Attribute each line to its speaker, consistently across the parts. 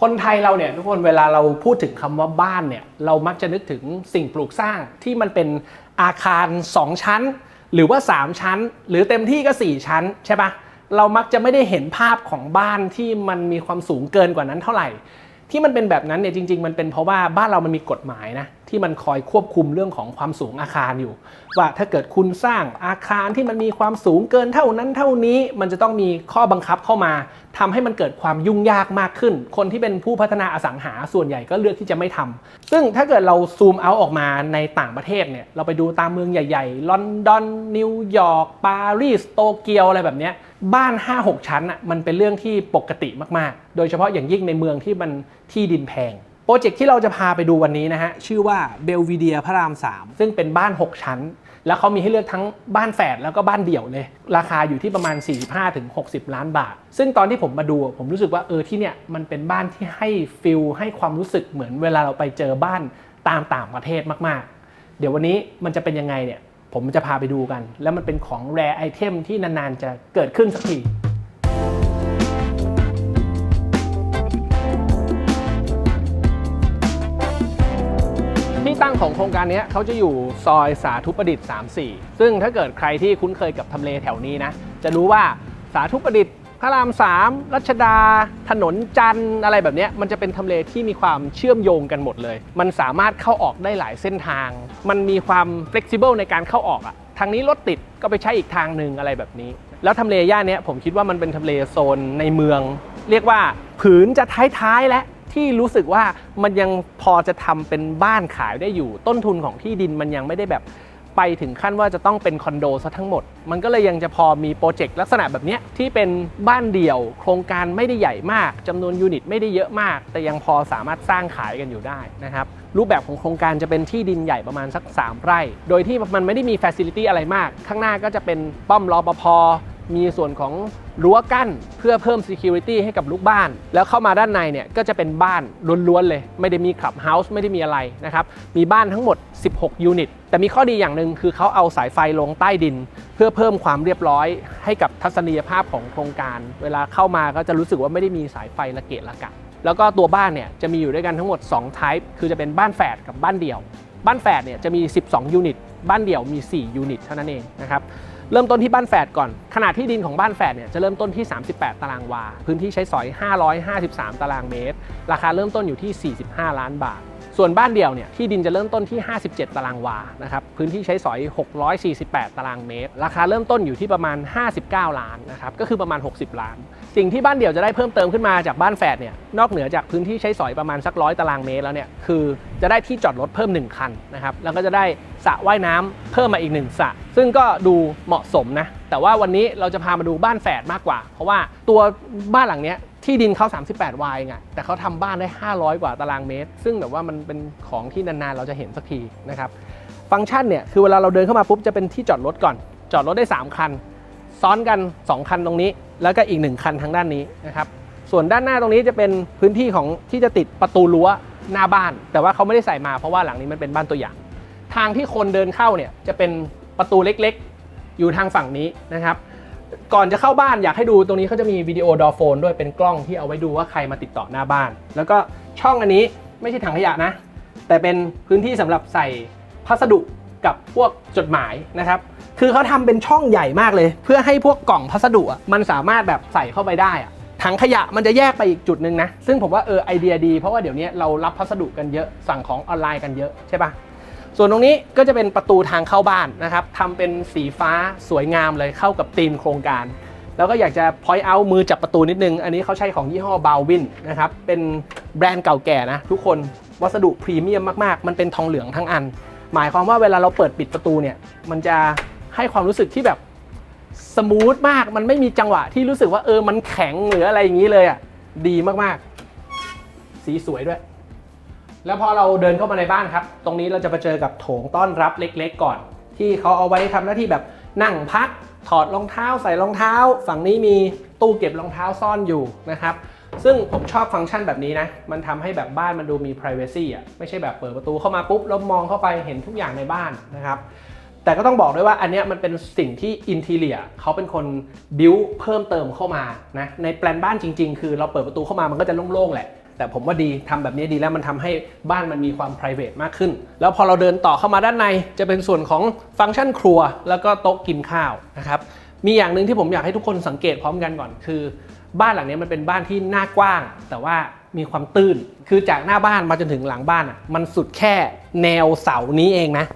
Speaker 1: คนไทยเราเนี่ยทุกคนเวลาเราพูดถึงคำว่าบ้านเนี่ยเรามักจะนึกถึงสิ่งปลูกสร้างที่มันเป็นอาคาร 2 ชั้น หรือว่า 3 ชั้น หรือเต็มที่ก็ 4 ชั้นใช่ปะเรามักจะไม่ได้เห็นภาพของบ้านที่มันมีความสูงเกินกว่านั้นเท่าไหร่ ที่มันเป็นแบบนั้นเนี่ยจริง ๆ มันเป็นเพราะว่าบ้านเรามันมีกฎหมายนะที่มันคอยควบคุมเรื่องของความสูงอาคารอยู่ ว่าถ้าเกิดคุณสร้างอาคารที่มันมีความสูงเกินเท่านั้นเท่านี้มันจะต้องมีข้อบังคับเข้ามาทำให้มันเกิดความยุ่งยากมากขึ้น คนที่เป็นผู้พัฒนาอสังหาส่วนใหญ่ก็เลือกที่จะไม่ทำซึ่งถ้าเกิดเราซูมเอาออกมาในต่างประเทศเนี่ยเราไปดูตามเมืองใหญ่ๆลอนดอนนิวยอร์กปารีสโตเกียวอะไรแบบเนี้ยบ้าน 5-6 ชั้นอะมันเป็นเรื่องที่ปกติมากๆ โดยเฉพาะอย่างยิ่งในเมืองที่มันที่ดินแพง โปรเจกต์ที่เราจะพาไปดูวันนี้นะฮะ ชื่อว่าเบลวีเดียพระราม 3 ซึ่งเป็นบ้าน 6 ชั้น แล้วเขามีให้เลือกทั้งบ้านแฝดแล้วก็บ้านเดี่ยวเลย ราคาอยู่ที่ประมาณ 45-60 ล้านบาท ซึ่งตอนที่ผมมาดูผมรู้สึกว่าเออที่เนี่ยมันเป็นบ้านที่ให้ฟิลให้ความรู้สึกเหมือนเวลาเราไปเจอบ้านตามต่างประเทศมากๆ เดี๋ยววันนี้มันจะเป็นยังไงเนี่ยผมจะพาไปดูกัน แล้วมันเป็นของแรไอเทมที่นานๆจะเกิดขึ้นสักที ที่ตั้งของโครงการนี้เขาจะอยู่ซอยสาธุประดิษฐ์ 34 ซึ่งถ้าเกิดใครที่คุ้นเคยกับทำเลแถวนี้นะ จะรู้ว่าสาธุประดิษฐ์พระราม3รัชดา ถนนจันทร์อะไรแบบนี้มันจะเป็นทำเลที่มีความเชื่อมโยงกันหมดเลย มันสามารถเข้าออกได้หลายเส้นทาง มันมีความ flexible ในการเข้าออกอะทางนี้รถติดก็ไปใช้อีกทางหนึ่งอะไรแบบนี้ แล้วทำเลย่านนี้ผมคิดว่ามันเป็นทำเลโซนในเมือง เรียกว่าผืนจะท้ายๆและ ที่รู้สึกว่ามันยังพอจะทำเป็นบ้านขายได้อยู่ ต้นทุนของที่ดินมันยังไม่ได้แบบไปถึงขั้นว่าจะต้องเป็นคอนโดซะทั้งหมด มันก็เลยยังจะพอมีโปรเจกต์ลักษณะแบบนี้ที่เป็นบ้านเดี่ยว โครงการไม่ได้ใหญ่มากจำนวนยูนิตไม่ได้เยอะมาก แต่ยังพอสามารถสร้างขายกันอยู่ได้นะครับรูปแบบของโครงการจะเป็นที่ดินใหญ่ประมาณสัก 3 ไร่ โดยที่มันไม่ได้มีฟ a ซิลิตี้อะไรมาก ข้างหน้าก็จะเป็นป้อมรอปภมีส่วนของ รั้วกั้นเพื่อเพิ่ม Security ให้กับลูกบ้าน แล้วเข้ามาด้านในเนี่ยก็จะเป็นบ้านล้วนๆเลย ไม่ได้มีคลับเฮาส์ไม่ได้มีอะไรนะครับมีบ้านทั้งหมด 16 ยูนิต แต่มีข้อดีอย่างหนึ่งคือเขาเอาสายไฟลงใต้ดิน เพื่อเพิ่มความเรียบร้อยให้กับทัศนียภาพของโครงการ เวลาเข้ามาก็จะรู้สึกว่าไม่ได้มีสายไฟระเกะระกะแล้วก็ตัวบ้านเนี่ยจะมีอยู่ด้วยกันทั้งหมด2 type คือจะเป็นบ้านแฝดกับบ้านเดี่ยว บ้านแฝดเนี่ยจะมี 12 ยูนิต บ้านเดี่ยวมี 4 ยูนิตเท่านั้นเองนะครับ เริ่มต้นที่บ้านแฝดก่อน ขนาดที่ดินของบ้านแฝดเนี่ยจะเริ่มต้นที่ 38 ตารางวา พื้นที่ใช้สอย 553 ตารางเมตร ราคาเริ่มต้นอยู่ที่ 45 ล้านบาท ส่วนบ้านเดี่ยวเนี่ยที่ดินจะเริ่มต้นที่ 57 ตารางวานะครับพื้นที่ใช้สอย 648 ตารางเมตร ราคาเริ่มต้นอยู่ที่ประมาณ 59 ล้านนะครับก็คือประมาณ 60 ล้าน สิ่งที่บ้านเดี่ยวจะได้เพิ่มเติมขึ้นมาจากบ้านแฝดเนี่ยนอกเหนือจากพื้นที่ใช้สอยประมาณสักร้อยตารางเมตรแล้วเนี่ยคือจะได้ที่จอดรถเพิ่ม 1 คันนะครับแล้วก็จะได้สระว่ายน้ำเพิ่มมาอีก 1สระซึ่งก็ดูเหมาะสมนะแต่ว่าวันนี้เราจะพามาดูบ้านแฝดมากกว่า เพราะว่าตัวบ้านหลังเนี้ย ที่ดินเขา 38 วายไงแต่เขาทำบ้านได้ 500 กว่าตารางเมตร ซึ่งแบบว่ามันเป็นของที่นานๆ เราจะเห็นสักทีนะครับ ฟังก์ชันเนี่ย คือเวลาเราเดินเข้ามาปุ๊บ จะเป็นที่จอดรถก่อน จอดรถได้ 3 คัน ซ้อนกัน 2 คันตรงนี้ แล้วก็อีก 1 คันทางด้านนี้นะครับ ส่วนด้านหน้าตรงนี้จะเป็นพื้นที่ของที่จะติดประตูรั้วหน้าบ้าน แต่ว่าเขาไม่ได้ใส่มาเพราะว่าหลังนี้มันเป็นบ้านตัวอย่าง ทางที่คนเดินเข้าเนี่ยจะเป็นประตูเล็กๆ อยู่ทางฝั่งนี้นะครับ ก่อนจะเข้าบ้านอยากให้ดูตรงนี้เขาจะมีวิดีโอดอโฟนด้วยเป็นกล้องที่เอาไว้ดูว่าใครมาติดต่อหน้าบ้าน แล้วก็ช่องอันนี้ไม่ใช่ถังขยะนะ แต่เป็นพื้นที่สำหรับใส่พัสดุกับพวกจดหมายนะครับ คือเขาทำเป็นช่องใหญ่มากเลย เพื่อให้พวกกล่องพัสดุอะมันสามารถแบบใส่เข้าไปได้อะถังขยะมันจะแยกไปอีกจุดหนึ่งนะ ซึ่งผมว่าเออไอเดียดีเพราะว่าเดี๋ยวนี้เรารับพัสดุกันเยอะสั่งของออนไลน์กันเยอะใช่ปะ ส่วนตรงนี้ก็จะเป็นประตูทางเข้าบ้านนะครับทำเป็นสีฟ้าสวยงามเลยเข้ากับธีมโครงการ แล้วก็อยากจะ point out มือจับประตูนิดนึง อันนี้เขาใช้ของยี่ห้อบาวินนะครับ เป็นแบรนด์เก่าแก่นะ ทุกคนวัสดุพรีเมียมมากๆ มันเป็นทองเหลืองทั้งอัน หมายความว่าเวลาเราเปิดปิดประตูเนี่ย มันจะให้ความรู้สึกที่แบบสมูทมาก มันไม่มีจังหวะที่รู้สึกว่าเออมันแข็งหรืออะไรอย่างนี้เลยอะดีมากๆ สีสวยด้วย แล้วพอเราเดินเข้ามาในบ้านครับ ตรงนี้เราจะไปเจอกับโถงต้อนรับเล็ก ๆ ก่อน ที่เขาเอาไว้ทำหน้าที่แบบนั่งพัก ถอดรองเท้าใส่รองเท้า ฝั่งนี้มีตู้เก็บรองเท้าซ่อนอยู่นะครับซึ่งผมชอบฟังก์ชันแบบนี้นะ มันทำให้แบบบ้านมันดูมี privacy อะ ไม่ใช่แบบเปิดประตูเข้ามาปุ๊บแล้วมองเข้าไปเห็นทุกอย่างในบ้านนะครับ แต่ก็ต้องบอกด้วยว่าอันนี้มันเป็นสิ่งที่อินทีเลียเขาเป็นคนบิวเพิ่มเติมเข้ามานะ ในแปลนบ้านจริง ๆ คือเราเปิดประตูเข้ามามันก็จะโล่งๆแหละ แต่ผมว่าดีทำแบบนี้ดีแล้วมันทำให้บ้านมันมีความ p r i v a t มากขึ้น แล้วพอเราเดินต่อเข้ามาด้านใน จะเป็นส่วนของฟังก์ชันครัว แล้วก็โต๊ะกินข้าวนะครับมีอย่างหนึ่งที่ผมอยากให้ทุกคนสังเกตพร้อมกันก่อนคือ บ้านหลังนี้มันเป็นบ้านที่หน้ากว้าง แต่ว่ามีความตื้น คือจากหน้าบ้านมาจนถึงหลังบ้านอะมันสุดแค่แนวเสานี้เองนะ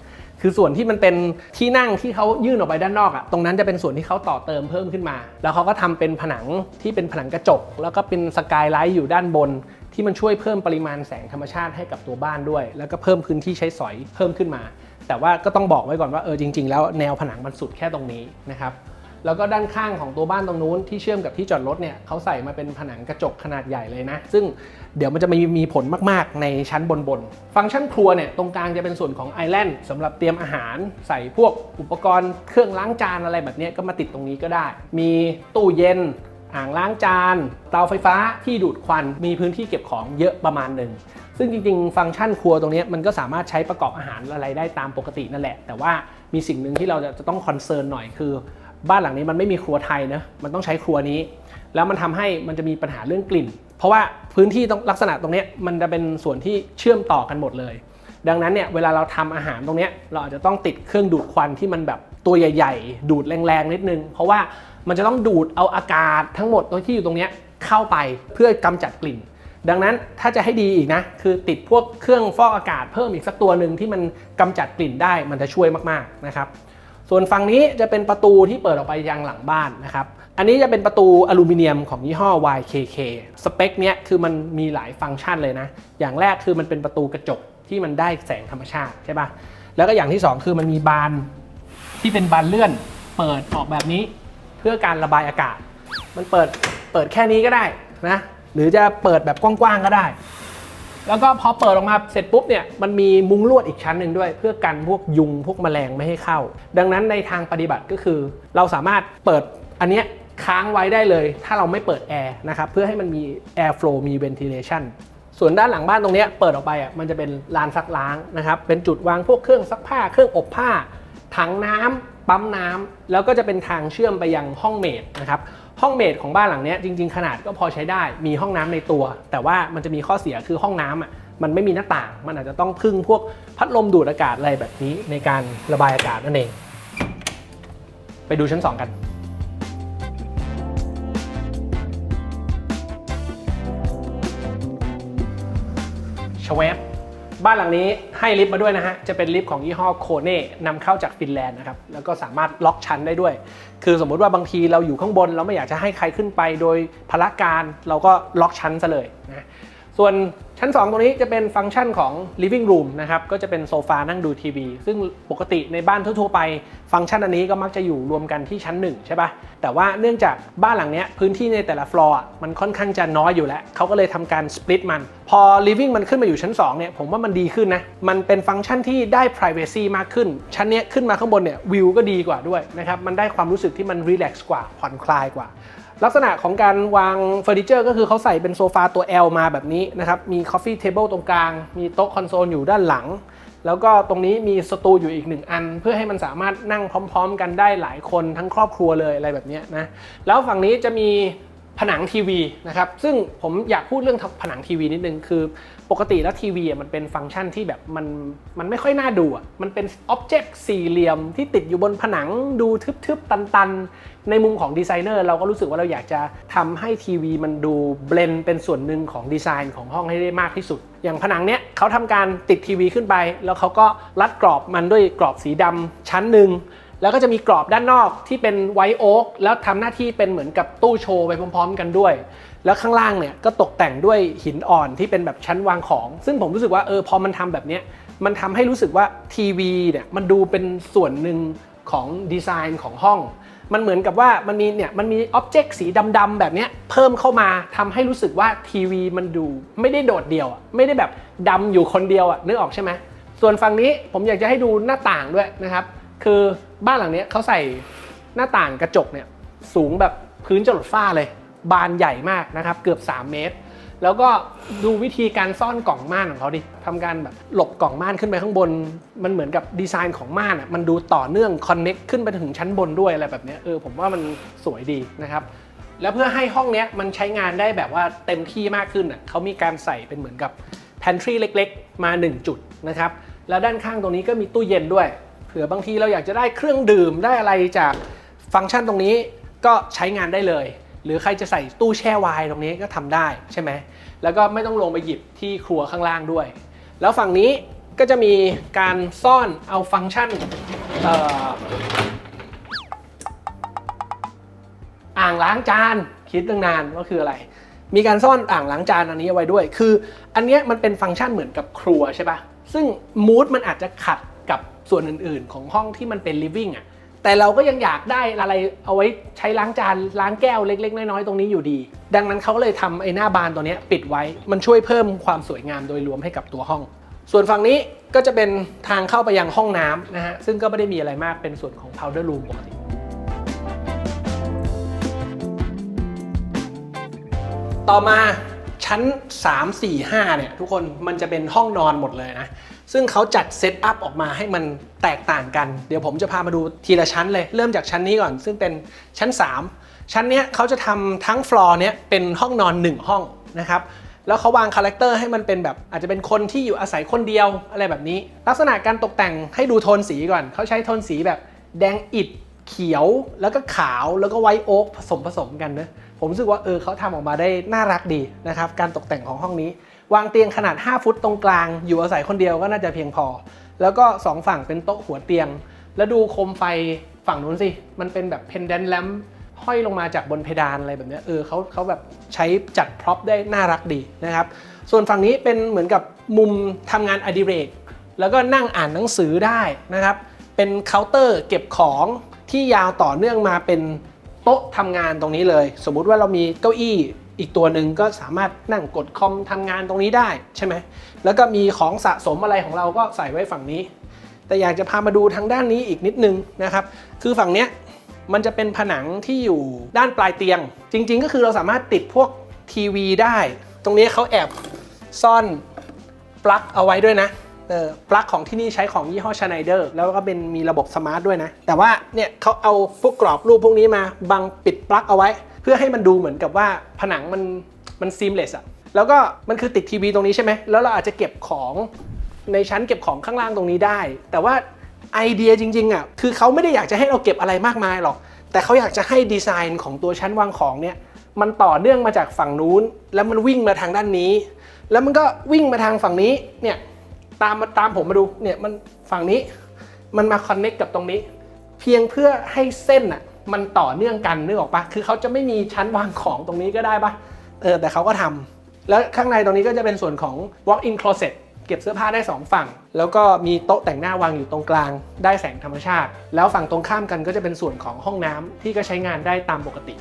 Speaker 1: คือส่วนที่มันเป็นที่นั่งที่เขายื่นออกไปด้านนอกอะตรงนั้นจะเป็นส่วนที่เขาต่อเติมเพิ่มขึ้นมา แล้วเขาก็ทำเป็นผนังที่เป็นผนังกระจก แล้วก็เป็นสกายไลท์อยู่ด้านบน ที่มันช่วยเพิ่มปริมาณแสงธรรมชาติให้กับตัวบ้านด้วย แล้วก็เพิ่มพื้นที่ใช้สอยเพิ่มขึ้นมา แต่ว่าก็ต้องบอกไว้ก่อนว่าเออจริง ๆ แล้วแนวผนังมันสุดแค่ตรงนี้นะครับแล้วก็ด้านข้างของตัวบ้านตรงนู้นที่เชื่อมกับที่จอดรถเนี่ยเขาใส่มาเป็นผนังกระจกขนาดใหญ่เลยนะ ซึ่งเดี๋ยวมันจะมีมีผลมากๆในชั้นบนบนๆฟังก์ชันครัวเนี่ยตรงกลางจะเป็นส่วนของไอแลนด์สำหรับเตรียมอาหารใส่พวกอุปกรณ์เครื่องล้างจานอะไรแบบนี้ก็มาติดตรงนี้ก็ได้ มีตู้เย็น อ่างล้างจานเตาไฟฟ้าที่ดูดควันมีพื้นที่เก็บของเยอะประมาณหนึ่งซึ่งจริงๆ ฟังก์ชันครัวตรงนี้มันก็สามารถใช้ประกอบอาหารอะไรได้ตามปกตินั่นแหละ แต่ว่ามีสิ่งหนึ่งที่เราจะจะต้องคอนเซิร์นหน่อยคือ บ้านหลังนี้มันไม่มีครัวไทยนะมันต้องใช้ครัวนี้ แล้วมันทำให้มันจะมีปัญหาเรื่องกลิ่น เพราะว่าพื้นที่ตรงลักษณะตรงนี้มันจะเป็นส่วนที่เชื่อมต่อกันหมดเลย ดังนั้นเนี่ยเวลาเราทำอาหารตรงนี้เราอาจจะต้องติดเครื่องดูดควันที่มันแบบตัวใหญ่ ๆ ดูดแรงๆนิดนึง เพราะว่า มันจะต้องดูดเอาอากาศทั้งหมดตัวที่อยู่ตรงนี้เข้าไปเพื่อกำจัดกลิ่น ดังนั้นถ้าจะให้ดีอีกนะ คือติดพวกเครื่องฟอกอากาศเพิ่มอีกสักตัวหนึ่งที่มันกำจัดกลิ่นได้มันจะช่วยมากๆนะครับ ส่วนฝั่งนี้จะเป็นประตูที่เปิดออกไปยังหลังบ้านนะครับ อันนี้จะเป็นประตูอลูมิเนียมของยี่ห้อ YKK สเปคเนี้ยคือมันมีหลายฟังก์ชันเลยนะ อย่างแรกคือมันเป็นประตูกระจกที่มันได้แสงธรรมชาติใช่ปะแล้วก็อย่างที่สองคือมันมีบานที่เป็นบานเลื่อนเปิดออกแบบนี้ เพื่อการระบายอากาศ มันเปิดเปิดแค่นี้ก็ได้นะหรือจะเปิดแบบกว้างๆก็ได้ แล้วก็พอเปิดออกมาเสร็จปุ๊บเนี่ยมันมีมุ้งลวดอีกชั้นหนึ่งด้วย เพื่อกันพวกยุงพวกแมลงไม่ให้เข้า ดังนั้นในทางปฏิบัติก็คือ เราสามารถเปิดอันเนี้ยค้างไว้ได้เลย ถ้าเราไม่เปิดแอร์นะครับเพื่อให้มันมี air flow มี ventilation ส่วนด้านหลังบ้านตรงเนี้ยเปิดออกไปอะมันจะเป็นลานซักล้างนะครับเป็นจุดวางพวกเครื่องซักผ้าเครื่องอบผ้า ถังน้ำ ปั๊มน้ำแล้วก็จะเป็นทางเชื่อมไปยังห้องเมดนะครับห้องเมดของบ้านหลังนี้จริง ๆ ขนาดก็พอใช้ได้มีห้องน้ำในตัว แต่ว่ามันจะมีข้อเสียคือห้องน้ำอะมันไม่มีหน้าต่าง มันอาจจะต้องพึ่งพวกพัดลมดูดอากาศอะไรแบบนี้ในการระบายอากาศนั่นเอง ไปดูชั้น 2 กันชเวฟ บ้านหลังนี้ให้ลิฟต์มาด้วยนะฮะ จะเป็นลิฟต์ของยี่ห้อโคเน่นำเข้าจากฟินแลนด์นะครับ แล้วก็สามารถล็อกชั้นได้ด้วย คือสมมุติว่าบางทีเราอยู่ข้างบน เราไม่อยากจะให้ใครขึ้นไปโดยพละการเราก็ล็อกชั้นซะเลยนะ ส่วนชั้น 2 ตรงนี้จะเป็นฟังก์ชันของ living room นะครับก็จะเป็นโซฟานั่งดูทีวี ซึ่งปกติในบ้านทั่วๆไป ฟังก์ชันอันนี้ก็มักจะอยู่รวมกันที่ชั้น 1 ใช่ปะแต่ว่าเนื่องจากบ้านหลังเนี้ยพื้นที่ในแต่ละฟลอร์มันค่อนข้างจะน้อยอยู่แล้วเขาก็เลยทำการ split มัน พอ living มันขึ้นมาอยู่ชั้น 2 เนี่ย ผมว่ามันดีขึ้นนะ มันเป็นฟังก์ชันที่ได้ privacy มากขึ้น ชั้นเนี้ยขึ้นมาข้างบนเนี่ยวิวก็ดีกว่าด้วยนะครับมันได้ความรู้สึกที่มัน relax กว่าผ่อนคลายกว่า ลักษณะของการวางเฟอร์นิเจอร์ก็คือเขาใส่เป็นโซฟาตัว L มาแบบนี้นะครับ มีคอฟฟี่เทเบิลตรงกลาง มีโต๊ะคอนโซลอยู่ด้านหลัง แล้วก็ตรงนี้มีสตูอยู่อีกหนึ่งอัน เพื่อให้มันสามารถนั่งพร้อม ๆ กันได้หลายคนทั้งครอบครัวเลยอะไรแบบนี้นะ แล้วฝั่งนี้จะมีผนังทีวีนะครับ ซึ่งผมอยากพูดเรื่องผนังทีวีนิดนึง คือปกติแล้วทีวีอะมันเป็นฟังก์ชันที่แบบมันมันไม่ค่อยน่าดูอะมันเป็นอ็อบเจกต์สี่เหลี่ยมที่ติดอยู่บนผนังดูทึบๆ ตันๆ ในมุมของดีไซเนอร์เราก็รู้สึกว่าเราอยากจะทำให้ทีวีมันดูเบลนเป็นส่วนหนึ่งของดีไซน์ของห้องให้ได้มากที่สุด อย่างผนังเนี้ยเขาทำการติดทีวีขึ้นไป แล้วเขาก็รัดกรอบมันด้วยกรอบสีดำชั้นหนึ่งแล้วก็จะมีกรอบด้านนอกที่เป็นไวท์โอ๊กแล้วทำหน้าที่เป็นเหมือนกับตู้โชว์ไปพร้อม ๆ กันด้วย แล้วข้างล่างเนี่ยก็ตกแต่งด้วยหินอ่อนที่เป็นแบบชั้นวางของ ซึ่งผมรู้สึกว่าเออพอมันทำแบบเนี้ยมันทำให้รู้สึกว่าทีวีเนี่ยมันดูเป็นส่วนหนึ่งของดีไซน์ของห้อง มันเหมือนกับว่ามันมีเนี่ยมันมีอ็อบเจกต์สีดำๆแบบนี้เพิ่มเข้ามาทำให้รู้สึกว่าทีวีมันดูไม่ได้โดดเดี่ยวไม่ได้แบบดำอยู่คนเดียวอะนึกออกใช่ไหมส่วนฝั่งนี้ผมอยากจะให้ดูหน้าต่างด้วยนะครับ คือบ้านหลังนี้เขาใส่หน้าต่างกระจกเนี่ยสูงแบบพื้นจรดฝ้าเลย บานใหญ่มากนะครับ เกือบ 3 เมตร แล้วก็ดูวิธีการซ่อนกล่องม่านของเขาดิทำการแบบหลบกล่องม่านขึ้นไปข้างบน มันเหมือนกับดีไซน์ของม่านอะ มันดูต่อเนื่องคอนเน็กขึ้นไปถึงชั้นบนด้วยอะไรแบบเนี้ยเออผมว่ามันสวยดีนะครับ แล้วเพื่อให้ห้องเนี้ยมันใช้งานได้แบบว่าเต็มที่มากขึ้นอะเขามีการใส่เป็นเหมือนกับ pantry เล็กๆ มา 1 จุดนะครับ แล้วด้านข้างตรงนี้ก็มีตู้เย็นด้วย เผื่อบางทีเราอยากจะได้เครื่องดื่มได้อะไรจากฟังก์ชันตรงนี้ก็ใช้งานได้เลย หรือใครจะใส่ตู้แช่ไวน์ตรงนี้ก็ทำได้ใช่ไหมแล้วก็ไม่ต้องลงไปหยิบที่ครัวข้างล่างด้วย แล้วฝั่งนี้ก็จะมีการซ่อนเอาฟังก์ชันอ่างล้างจานคิดตั้งนานว่าคืออะไร มีการซ่อนอ่างล้างจานอันนี้เอาไว้ด้วย คืออันนี้มันเป็นฟังก์ชันเหมือนกับครัวใช่ปะซึ่งมูดมันอาจจะขัดกับส่วนอื่นๆ ของห้องที่มันเป็น living อะ แต่เราก็ยังอยากได้อะไรเอาไว้ใช้ล้างจานล้างแก้วเล็ก ๆ น้อยๆตรงนี้อยู่ดี ดังนั้นเขาเลยทำไอ้หน้าบานตัวนี้ปิดไว้มันช่วยเพิ่มความสวยงามโดยรวมให้กับตัวห้อง ส่วนฝั่งนี้ก็จะเป็นทางเข้าไปยังห้องน้ำนะฮะซึ่งก็ไม่ได้มีอะไรมากเป็นส่วนของ powder room ปกติต่อมาชั้น 3 4 5เนี่ยทุกคนมันจะเป็นห้องนอนหมดเลยนะ ซึ่งเขาจัดเซตอัพออกมาให้มันแตกต่างกัน เดี๋ยวผมจะพามาดูทีละชั้นเลย เริ่มจากชั้นนี้ก่อน ซึ่งเป็นชั้น 3 ชั้นนี้เขาจะทำทั้งฟลอร์เนี้ยเป็นห้องนอน 1 ห้องนะครับแล้วเขาวางคาแรคเตอร์ให้มันเป็นแบบอาจจะเป็นคนที่อยู่อาศัยคนเดียวอะไรแบบนี้ ลักษณะการตกแต่งให้ดูโทนสีก่อน เขาใช้โทนสีแบบแดงอิฐเขียวแล้วก็ขาวแล้วก็ไวท์โอ๊กผสมผสมกันนะผมรู้สึกว่าเออเขาทำออกมาได้น่ารักดีนะครับ การตกแต่งของห้องนี้ วางเตียงขนาด 5 ฟุตตรงกลาง อยู่อาศัยคนเดียวก็น่าจะเพียงพอ แล้วก็ 2 ฝั่งเป็นโต๊ะหัวเตียง แล้วดูโคมไฟฝั่งนู้นสิ มันเป็นแบบเพนเดนแลมห้อยลงมาจากบนเพดานอะไรแบบเนี้ยเออเขาเขาแบบใช้จัดพร็อพได้น่ารักดีนะครับ ส่วนฝั่งนี้เป็นเหมือนกับมุมทำงานอดิเรก แล้วก็นั่งอ่านหนังสือได้นะครับ เป็นเคาน์เตอร์เก็บของที่ยาวต่อเนื่องมาเป็นโต๊ะทำงานตรงนี้เลย สมมุติว่าเรามีเก้าอี้ อีกตัวหนึ่งก็สามารถนั่งกดคอมทำงานตรงนี้ได้ใช่ไหมแล้วก็มีของสะสมอะไรของเราก็ใส่ไว้ฝั่งนี้ แต่อยากจะพามาดูทางด้านนี้อีกนิดนึงนะครับ คือฝั่งเนี้ยมันจะเป็นผนังที่อยู่ด้านปลายเตียง จริง ๆ ก็คือเราสามารถติดพวกทีวีได้ ตรงนี้เขาแอบซ่อนปลั๊กเอาไว้ด้วยนะเออปลั๊กของที่นี่ใช้ของยี่ห้อชไนเดอร์แล้วก็เป็นมีระบบสมาร์ทด้วยนะ แต่ว่าเนี่ยเขาเอาพวกกรอบรูปพวกนี้มาบังปิดปลั๊กเอาไว้เพื่อให้มันดูเหมือนกับว่าผนังมันมันซีมเลสอะแล้วก็มันคือติดทีวีตรงนี้ใช่ไหมแล้วเราอาจจะเก็บของในชั้นเก็บของข้างล่างตรงนี้ได้ แต่ว่าไอเดียจริงๆอะคือเขาไม่ได้อยากจะให้เราเก็บอะไรมากมายหรอก แต่เขาอยากจะให้ดีไซน์ของตัวชั้นวางของเนี่ยมันต่อเนื่องมาจากฝั่งนู้น แล้วมันวิ่งมาทางด้านนี้ แล้วมันก็วิ่งมาทางฝั่งนี้เนี่ยตามมาตามผมมาดูเนี่ยมันฝั่งนี้ มันมาคอนเน็กกับตรงนี้ เพียงเพื่อให้เส้นอะ มันต่อเนื่องกันนึกออกปะคือเขาจะไม่มีชั้นวางของตรงนี้ก็ได้ปะเออแต่เขาก็ทำแล้วข้างในตรงนี้ก็จะเป็นส่วนของ walk-in closet เก็บเสื้อผ้าได้ 2 ฝั่ง แล้วก็มีโต๊ะแต่งหน้าวางอยู่ตรงกลาง ได้แสงธรรมชาติ แล้วฝั่งตรงข้ามกันก็จะเป็นส่วนของห้องน้ำที่ก็ใช้งานได้ตามปกติ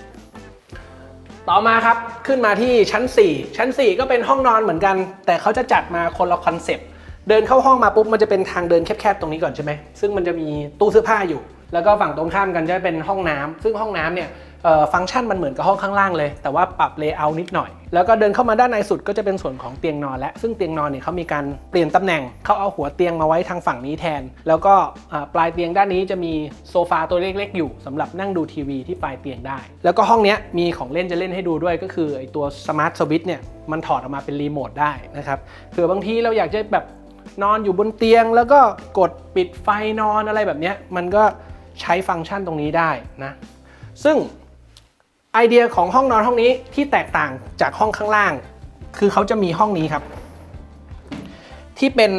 Speaker 1: ต่อมาครับขึ้นมาที่ชั้น 4 ชั้น 4 ก็เป็นห้องนอนเหมือนกัน แต่เขาจะจัดมาคนละคอนเซปต์เดินเข้าห้องมาปุ๊บมันจะเป็นทางเดินแคบๆตรงนี้ก่อนใช่ไหมซึ่งมันจะมีตู้เสื้อผ้าอยู่ แล้วก็ฝั่งตรงข้ามกันจะเป็นห้องน้ำซึ่งห้องน้ำเนี่ยฟังก์ชันมันเหมือนกับห้องข้างล่างเลย แต่ว่าปรับเลเยอร์นิดหน่อย แล้วก็เดินเข้ามาด้านในสุดก็จะเป็นส่วนของเตียงนอนและซึ่งเตียงนอนเนี่ยเขามีการเปลี่ยนตำแหน่งเขาเอาหัวเตียงมาไว้ทางฝั่งนี้แทน แล้วก็ปลายเตียงด้านนี้จะมีโซฟาตัวเล็กๆ อยู่สำหรับนั่งดูทีวีที่ปลายเตียงได้ แล้วก็ห้องนี้มีของเล่นจะเล่นให้ดูด้วยก็คือไอตัวสมาร์ทสวิตช์เนี่ยมันถอดออกมาเป็นรีโมทได้นะครับเผื่อบางทีเราอยากจะแบบนอนอยู่บนเตียงแล้วก็กดปิดไฟนอนอะไรแบบนี้มันก็ ใช้ฟังก์ชันตรงนี้ได้นะซึ่งไอเดียของห้องนอนห้องนี้ที่แตกต่างจากห้องข้างล่าง คือเขาจะมีห้องนี้ครับ ที่เป็น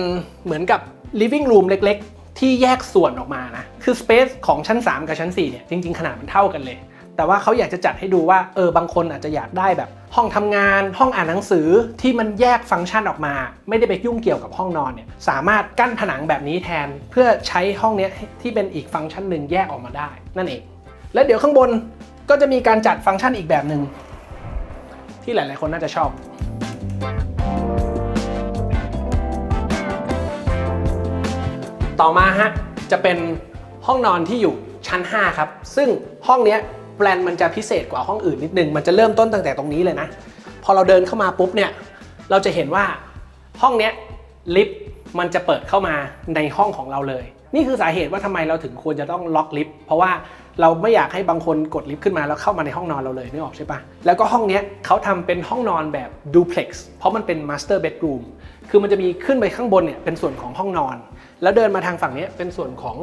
Speaker 1: เหมือนกับ living room เล็ก ๆ ที่แยกส่วนออกมานะ คือ space ของชั้น 3 กับชั้น 4 เนี่ย จริง ๆ ขนาดมันเท่ากันเลย แต่ว่าเขาอยากจะจัดให้ดูว่าเออบางคนอาจจะอยากได้แบบห้องทำงาน ห้องอ่านหนังสือที่มันแยกฟังก์ชันออกมา ไม่ได้ไปยุ่งเกี่ยวกับห้องนอนเนี่ยสามารถกั้นผนังแบบนี้แทน เพื่อใช้ห้องเนี้ยที่เป็นอีกฟังก์ชันหนึ่งแยกออกมาได้ นั่นเอง และเดี๋ยวข้างบนก็จะมีการจัดฟังก์ชันอีกแบบหนึ่งที่หลาย ๆ คนน่าจะชอบต่อมาฮะจะเป็นห้องนอนที่อยู่ชั้น 5 ครับ ซึ่งห้องเนี้ย แปลนมันจะพิเศษกว่าห้องอื่นนิดนึง มันจะเริ่มต้นตั้งแต่ตรงนี้เลยนะ พอเราเดินเข้ามาปุ๊บเนี่ย เราจะเห็นว่าห้องเนี้ยลิฟต์มันจะเปิดเข้ามาในห้องของเราเลย นี่คือสาเหตุว่าทำไมเราถึงควรจะต้องล็อกลิฟต์เพราะว่าเราไม่อยากให้บางคนกดลิฟต์ขึ้นมาแล้วเข้ามาในห้องนอนเราเลยนึกออกใช่ปะแล้วก็ห้องเนี้ยเขาทำเป็นห้องนอนแบบดูเพล็กซ์เพราะมันเป็นมาสเตอร์เบดรูมคือมันจะมีขึ้นไปข้างบนเนี่ยเป็นส่วนของห้องนอน แล้วเดินมาทางฝั่งนี้เป็นส่วนของ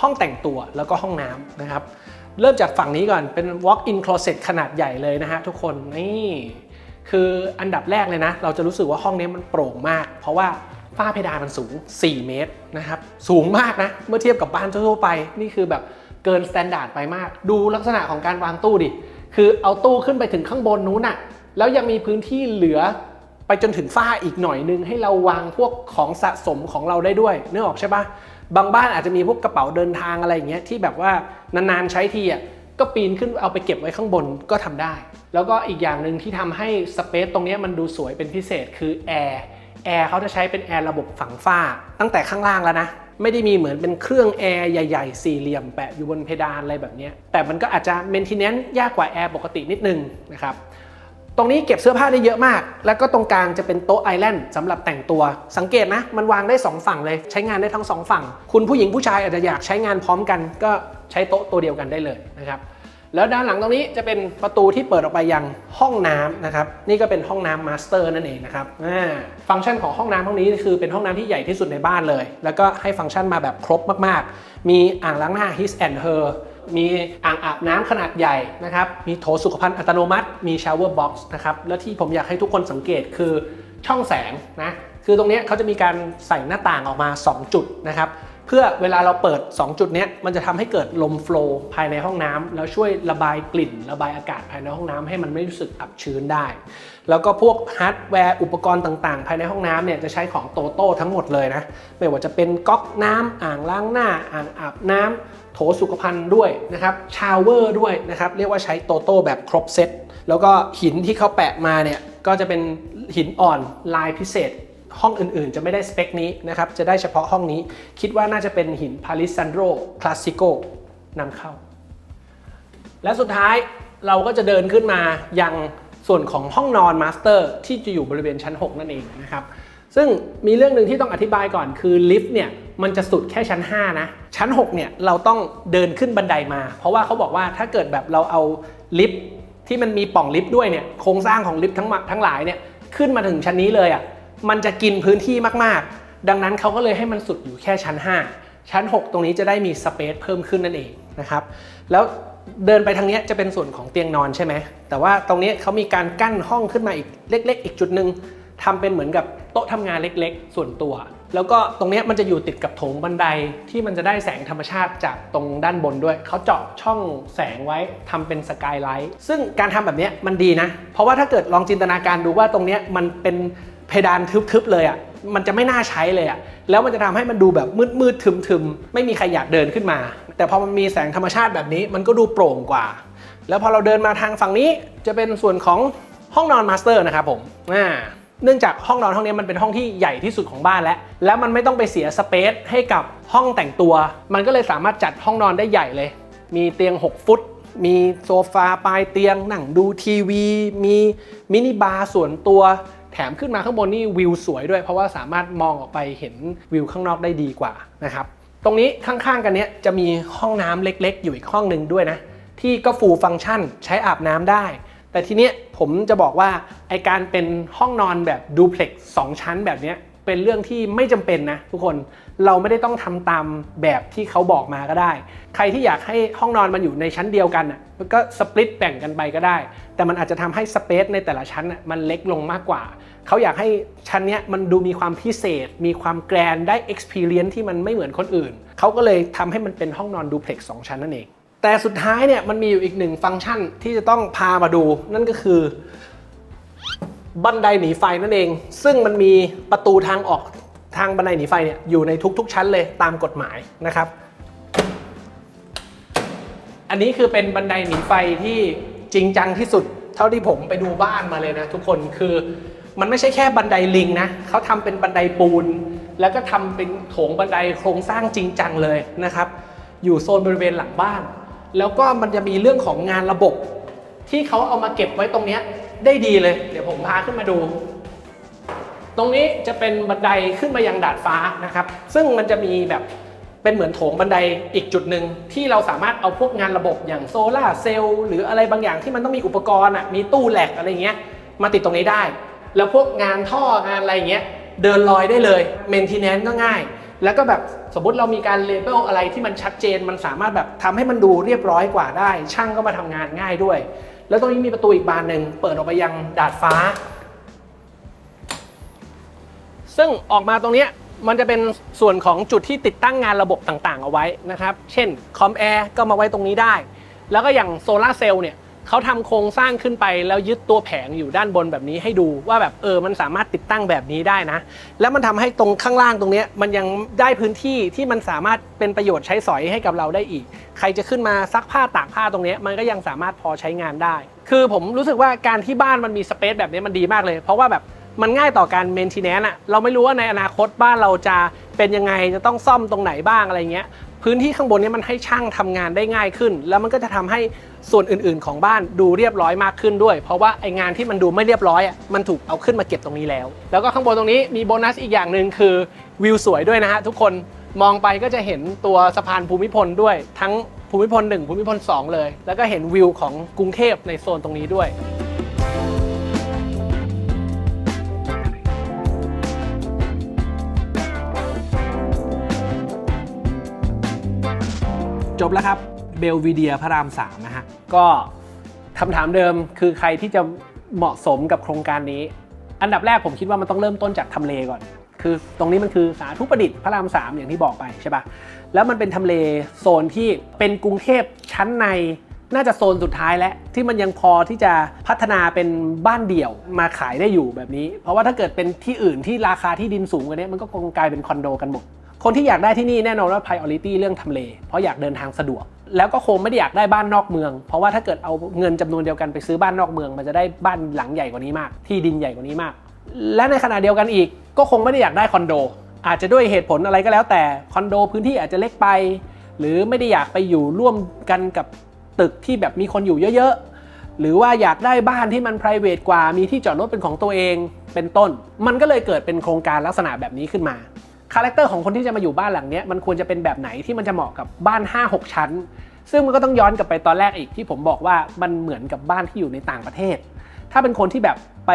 Speaker 1: ห้องแต่งตัวแล้วก็ห้องน้ำนะครับ เริ่มจากฝั่งนี้ก่อนเป็น walk-in closet ขนาดใหญ่เลยนะฮะทุกคนนี่คืออันดับแรกเลยนะ เราจะรู้สึกว่าห้องนี้มันโปร่งมาก เพราะว่าฝ้าเพดานมันสูง 4 เมตรนะครับ สูงมากนะ เมื่อเทียบกับบ้านทั่วไป นี่คือแบบเกินสแตนดาร์ดไปมาก ดูลักษณะของการวางตู้ดิ คือเอาตู้ขึ้นไปถึงข้างบนนู้นน่ะ แล้วยังมีพื้นที่เหลือไปจนถึงฝ้าอีกหน่อยนึง ให้เราวางพวกของสะสมของเราได้ด้วยนึกออกใช่ปะ บางบ้านอาจจะมีพวกกระเป๋าเดินทางอะไรอย่างเงี้ยที่แบบว่านานๆใช้ทีอะก็ปีนขึ้นเอาไปเก็บไว้ข้างบนก็ทำได้ แล้วก็อีกอย่างหนึ่งที่ทำให้สเปซตรงนี้มันดูสวยเป็นพิเศษคือแอร์แอร์เขาจะใช้เป็นแอร์ระบบฝังฝ้า ตั้งแต่ข้างล่างแล้วนะ ไม่ได้มีเหมือนเป็นเครื่องแอร์ใหญ่ๆ สี่เหลี่ยมแปะอยู่บนเพดานอะไรแบบนี้แต่มันก็อาจจะเมนเทนแนนซ์ยากกว่าแอร์ปกตินิดนึงนะครับ ตรงนี้เก็บเสื้อผ้าได้เยอะมาก แล้วก็ตรงกลางจะเป็นโต๊ะไอแลนด์สำหรับแต่งตัว สังเกตนะ มันวางได้ 2 ฝั่งเลย ใช้งานได้ทั้ง 2 ฝั่ง คุณผู้หญิงผู้ชายอาจจะอยากใช้งานพร้อมกัน ก็ใช้โต๊ะตัวเดียวกันได้เลยนะครับ แล้วด้านหลังตรงนี้จะเป็นประตูที่เปิดออกไปยังห้องน้ำนะครับ นี่ก็เป็นห้องน้ำมาสเตอร์นั่นเองนะครับฟังก์ชันของห้องน้ำห้องนี้คือเป็นห้องน้ำที่ใหญ่ที่สุดในบ้านเลย แล้วก็ให้ฟังก์ชันมาแบบครบมาก ๆ มีอ่างล้างหน้า His and Her มีอ่างอาบน้ำขนาดใหญ่นะครับ มีโถสุขภัณฑ์อัตโนมัติ มีชาวเวอร์บ็อกซ์นะครับ แล้วที่ผมอยากให้ทุกคนสังเกตคือช่องแสงนะ คือตรงนี้เขาจะมีการใส่หน้าต่างออกมา 2 จุดนะครับ เพื่อเวลาเราเปิด 2 จุดนี้มันจะทำให้เกิดลมโฟล์ภายในห้องน้ำแล้วช่วยระบายกลิ่น ระบายอากาศภายในห้องน้ำให้มันไม่รู้สึกอับชื้นได้ แล้วก็พวกฮาร์ดแวร์อุปกรณ์ต่างๆ ภายในห้องน้ำเนี่ยจะใช้ของโตโต้ทั้งหมดเลยนะ ไม่ว่าจะเป็นก๊อกน้ำอ่างล้างหน้า อ่างอาบน้ำ โถสุขภัณฑ์ด้วยนะครับชาวเวอร์ด้วยนะครับเรียกว่าใช้โตโต้แบบครบเซตแล้วก็หินที่เขาแปะมาเนี่ยก็จะเป็นหินอ่อนลายพิเศษ ห้องอื่นๆ จะไม่ได้สเปคนี้นะครับจะได้เฉพาะห้องนี้ คิดว่าน่าจะเป็นหินพาริซันโดคลาสสิโกนำเข้า และสุดท้ายเราก็จะเดินขึ้นมายังส่วนของห้องนอนมาสเตอร์ที่จะอยู่บริเวณชั้น 6 นั่นเองนะครับ ซึ่งมีเรื่องหนึ่งที่ต้องอธิบายก่อนคือลิฟต์เนี่ยมันจะสุดแค่ชั้น 5 นะ ชั้น 6 เนี่ยเราต้องเดินขึ้นบันไดมา เพราะว่าเขาบอกว่าถ้าเกิดแบบเราเอาลิฟต์ที่มันมีป่องลิฟต์ด้วยเนี่ยโครงสร้างของลิฟต์ทั้งทั้งหลายเนี่ยขึ้นมาถึงชั้นนี้เลยอะ่ะมันจะกินพื้นที่มากๆ ดังนั้นเขาก็เลยให้มันสุดอยู่แค่ชั้น 5 ชั้น 6 ตรงนี้จะได้มีสเปซเพิ่มขึ้นนั่นเองนะครับแล้วเดินไปทางนี้จะเป็นส่วนของเตียงนอนใช่ไหมแต่ว่าตรงนี้เขามีการกั้นห้องขึ้นมาอีกเล็ก ๆ อีกจุดหนึ่ง ทำเป็นเหมือนกับโต๊ะทำงานเล็กๆ ส่วนตัว แล้วก็ตรงนี้มันจะอยู่ติดกับโถงบันไดที่มันจะได้แสงธรรมชาติจากตรงด้านบนด้วย เขาเจาะช่องแสงไว้ทำเป็นสกายไลท์ซึ่งการทำแบบนี้มันดีนะ เพราะว่าถ้าเกิดลองจินตนาการดูว่าตรงนี้มันเป็นเพดานทึบๆเลยอะ่ะมันจะไม่น่าใช้เลยอะ่ะแล้วมันจะทำให้มันดูแบบมืดๆทึมๆ ไม่มีใครอยากเดินขึ้นมา แต่พอมันมีแสงธรรมชาติแบบนี้มันก็ดูโปร่งกว่า แล้วพอเราเดินมาทางฝั่งนี้จะเป็นส่วนของห้องนอนมาสเตอร์นะครับผมอ่า เนื่องจากห้องนอนห้องนี้มันเป็นห้องที่ใหญ่ที่สุดของบ้านแล้ว แล้วมันไม่ต้องไปเสียสเปซให้กับห้องแต่งตัว มันก็เลยสามารถจัดห้องนอนได้ใหญ่เลย มีเตียง 6 ฟุต มีโซฟาปลายเตียงนั่งดูทีวี มีมินิบาร์ส่วนตัวแถมขึ้นมาข้างบนนี่วิวสวยด้วย เพราะว่าสามารถมองออกไปเห็นวิวข้างนอกได้ดีกว่านะครับตรงนี้ข้างๆกันเนี้ยจะมีห้องน้ำเล็กๆ อยู่อีกห้องหนึ่งด้วยนะที่ก็ฟูลฟังก์ชันใช้อาบน้ำได้ แต่ทีเนี้ยผมจะบอกว่าไอการเป็นห้องนอนแบบดูเพล็กซ์สองชั้นแบบเนี้ยเป็นเรื่องที่ไม่จำเป็นนะทุกคนเราไม่ได้ต้องทำตามแบบที่เขาบอกมาก็ได้ ใครที่อยากให้ห้องนอนมันอยู่ในชั้นเดียวกันอะมันก็สปลิตแบ่งกันไปก็ได้ แต่มันอาจจะทำให้สเปซในแต่ละชั้นอะมันเล็กลงมากกว่า เขาอยากให้ชั้นเนี้ยมันดูมีความพิเศษ มีความแกรนได้ experience ที่มันไม่เหมือนคนอื่น เขาก็เลยทำให้มันเป็นห้องนอนดูเพล็กซ์สองชั้นนั่นเอง แต่สุดท้ายเนี่ยมันมีอยู่อีกหนึ่งฟังก์ชันที่จะต้องพามาดู นั่นก็คือ บันไดหนีไฟนั่นเอง ซึ่งมันมีประตูทางออกทางบันไดหนีไฟเนี่ยอยู่ในทุกๆ ชั้นเลยตามกฎหมายนะครับ อันนี้คือเป็นบันไดหนีไฟที่จริงจังที่สุด เท่าที่ผมไปดูบ้านมาเลยนะทุกคนคือมันไม่ใช่แค่บันไดลิงนะเขาทำเป็นบันไดปูน แล้วก็ทำเป็นโถงบันไดโครงสร้างจริงจังเลยนะครับ อยู่โซนบริเวณหลังบ้าน แล้วก็มันจะมีเรื่องของงานระบบ ที่เขาเอามาเก็บไว้ตรงนี้ได้ดีเลย เดี๋ยวผมพาขึ้นมาดู ตรงนี้จะเป็นบันไดขึ้นมายังดาดฟ้านะครับ ซึ่งมันจะมีแบบเป็นเหมือนโถงบันไดอีกจุดหนึ่งที่เราสามารถเอาพวกงานระบบอย่างโซลาเซลล์หรืออะไรบางอย่างที่มันต้องมีอุปกรณ์อะมีตู้แหลกอะไรเงี้ยมาติดตรงนี้ได้ แล้วพวกงานท่องานอะไรเงี้ยเดินลอยได้เลยเมนเทนแนนก็ง่าย แล้วก็แบบ สมมติเรามีการเลเบลอะไรที่มันชัดเจนมันสามารถแบบทำให้มันดูเรียบร้อยกว่าได้ ช่างก็มาทำงานง่ายด้วย แล้วตรงนี้มีประตูอีกบานหนึ่งเปิดออกไปยังดาดฟ้า ซึ่งออกมาตรงนี้มันจะเป็นส่วนของจุดที่ติดตั้งงานระบบต่างๆ เอาไว้นะครับ เช่นคอมแอร์ก็มาไว้ตรงนี้ได้ แล้วก็อย่างโซลาร์เซลล์เนี่ย เขาทำโครงสร้างขึ้นไปแล้วยึดตัวแผงอยู่ด้านบนแบบนี้ให้ดูว่าแบบเออมันสามารถติดตั้งแบบนี้ได้นะ แล้วมันทำให้ตรงข้างล่างตรงนี้มันยังได้พื้นที่ที่มันสามารถเป็นประโยชน์ใช้สอยให้กับเราได้อีก ใครจะขึ้นมาซักผ้าตากผ้าตรงนี้มันก็ยังสามารถพอใช้งานได้ คือผมรู้สึกว่าการที่บ้านมันมีสเปซแบบนี้มันดีมากเลย เพราะว่าแบบมันง่ายต่อการเมน t ท n แนนอะเราไม่รู้ว่าในอนาคตบ้านเราจะเป็นยังไงจะต้องซ่อมตรงไหนบ้างอะไรเงี้ย พื้นที่ข้างบนนี้มันให้ช่างทำงานได้ง่ายขึ้น แล้วมันก็จะทำให้ส่วนอื่นๆ ของบ้านดูเรียบร้อยมากขึ้นด้วย เพราะว่าไองานที่มันดูไม่เรียบร้อยอะมันถูกเอาขึ้นมาเก็บตรงนี้แล้ว แล้วก็ข้างบนตรงนี้มีโบนัสอีกอย่างหนึ่งคือวิวสวยด้วยนะฮะทุกคนมองไปก็จะเห็นตัวสะพานภูมิพลด้วย ทั้งภูมิพล 1 ภูมิพล 2 เลย แล้วก็เห็นวิวของกรุงเทพในโซนตรงนี้ด้วย จบแล้วครับเบลวีเดียพระราม3นะฮะ ก็คำถามเดิมคือใครที่จะเหมาะสมกับโครงการนี้ อันดับแรกผมคิดว่ามันต้องเริ่มต้นจากทำเลก่อน คือตรงนี้มันคือสาธุประดิษฐ์พระราม 3 อย่างที่บอกไปใช่ปะแล้วมันเป็นทำเลโซนที่เป็นกรุงเทพชั้นในน่าจะโซนสุดท้ายแล้วที่มันยังพอที่จะพัฒนาเป็นบ้านเดี่ยวมาขายได้อยู่แบบนี้ เพราะว่าถ้าเกิดเป็นที่อื่นที่ราคาที่ดินสูงกว่านี้มันก็คงกลายเป็นคอนโดกันหมด คนที่อยากได้ที่นี่แน่นอนว่า priority เรื่องทำเลเพราะอยากเดินทางสะดวก แล้วก็คงไม่ได้อยากได้บ้านนอกเมือง เพราะว่าถ้าเกิดเอาเงินจำนวนเดียวกันไปซื้อบ้านนอกเมือง มันจะได้บ้านหลังใหญ่กว่านี้มาก ที่ดินใหญ่กว่านี้มาก และในขณะเดียวกันอีก ก็คงไม่ได้อยากได้คอนโด อาจจะด้วยเหตุผลอะไรก็แล้วแต่คอนโดพื้นที่อาจจะเล็กไป หรือไม่ได้อยากไปอยู่ร่วมกันกับตึกที่แบบมีคนอยู่เยอะๆหรือว่าอยากได้บ้านที่มัน p r i v a t กว่า มีที่จอดรถเป็นของตัวเอง เป็นต้น มันก็เลยเกิดเป็นโครงการลักษณะแบบนี้ขึ้นมา คาแรคเตอร์ของคนที่จะมาอยู่บ้านหลังนี้มันควรจะเป็นแบบไหนที่มันจะเหมาะกับบ้าน 5-6 ชั้น ซึ่งมันก็ต้องย้อนกลับไปตอนแรกอีกที่ผมบอกว่ามันเหมือนกับบ้านที่อยู่ในต่างประเทศ ถ้าเป็นคนที่แบบไป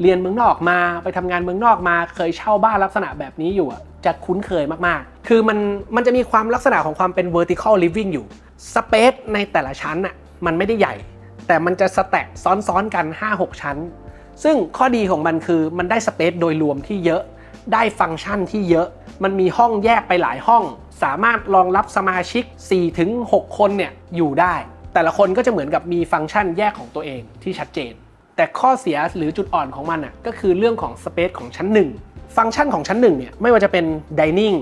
Speaker 1: เรียนเมืองนอกมา ไปทำงานเมืองนอกมาเคยเช่าบ้านลักษณะแบบนี้อยู่จะคุ้นเคยมากๆ คือมันมันจะมีความลักษณะของความเป็น vertical living อยู่สเปซในแต่ละชั้นอะมันไม่ได้ใหญ่ แต่มันจะสแต็กซ้อนๆกัน 5-6 ชั้น ซึ่งข้อดีของมันคือมันได้สเปซโดยรวมที่เยอะ ได้ฟังก์ชันที่เยอะ มันมีห้องแยกไปหลายห้อง สามารถรองรับสมาชิก 4-6 คนเนี่ยอยู่ได้ แต่ละคนก็จะเหมือนกับมีฟังก์ชันแยกของตัวเองที่ชัดเจน แต่ข้อเสียหรือจุดอ่อนของมันอะก็คือเรื่องของสเปซของชั้น 1 ฟังก์ชันของชั้น1เนี่ยไม่ว่าจะเป็นดิเนิ่ง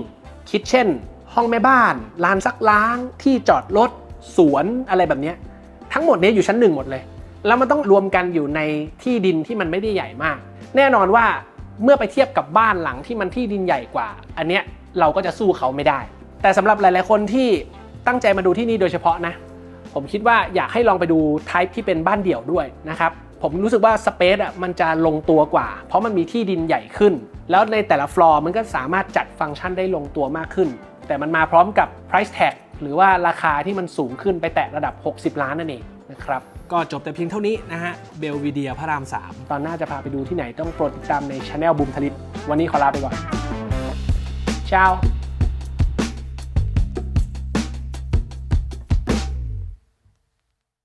Speaker 1: คิทเช่นห้องแม่บ้านลานซักล้าง ที่จอดรถสวนอะไรแบบนี้ทั้งหมดนี้อยู่ชั้น1หมดเลย แล้วมันต้องรวมกันอยู่ในที่ดินที่มันไม่ได้ใหญ่มาก แน่นอนว่า เมื่อไปเทียบกับบ้านหลังที่มันที่ดินใหญ่กว่า อันเนี้ยเราก็จะสู้เขาไม่ได้ แต่สำหรับหลาย ๆ คนที่ตั้งใจมาดูที่นี่โดยเฉพาะนะ ผมคิดว่าอยากให้ลองไปดูไทป์ที่เป็นบ้านเดี่ยวด้วยนะครับผมรู้สึกว่าสเปซอะมันจะลงตัวกว่า เพราะมันมีที่ดินใหญ่ขึ้น แล้วในแต่ละฟลอร์มันก็สามารถจัดฟังก์ชันได้ลงตัวมากขึ้น แต่มันมาพร้อมกับ price tag หรือว่าราคาที่มันสูงขึ้นไปแตะระดับ 60 ล้านนั่นเองนะครับ ก็จบแต่เพียงเท่านี้นะฮะเบลวีเดียพระราม 3 ตอนหน้าจะพาไปดูที่ไหนต้องโปรดติดตามในช anel บูมทลิตวันนี้ขอลาไปก่อน ciao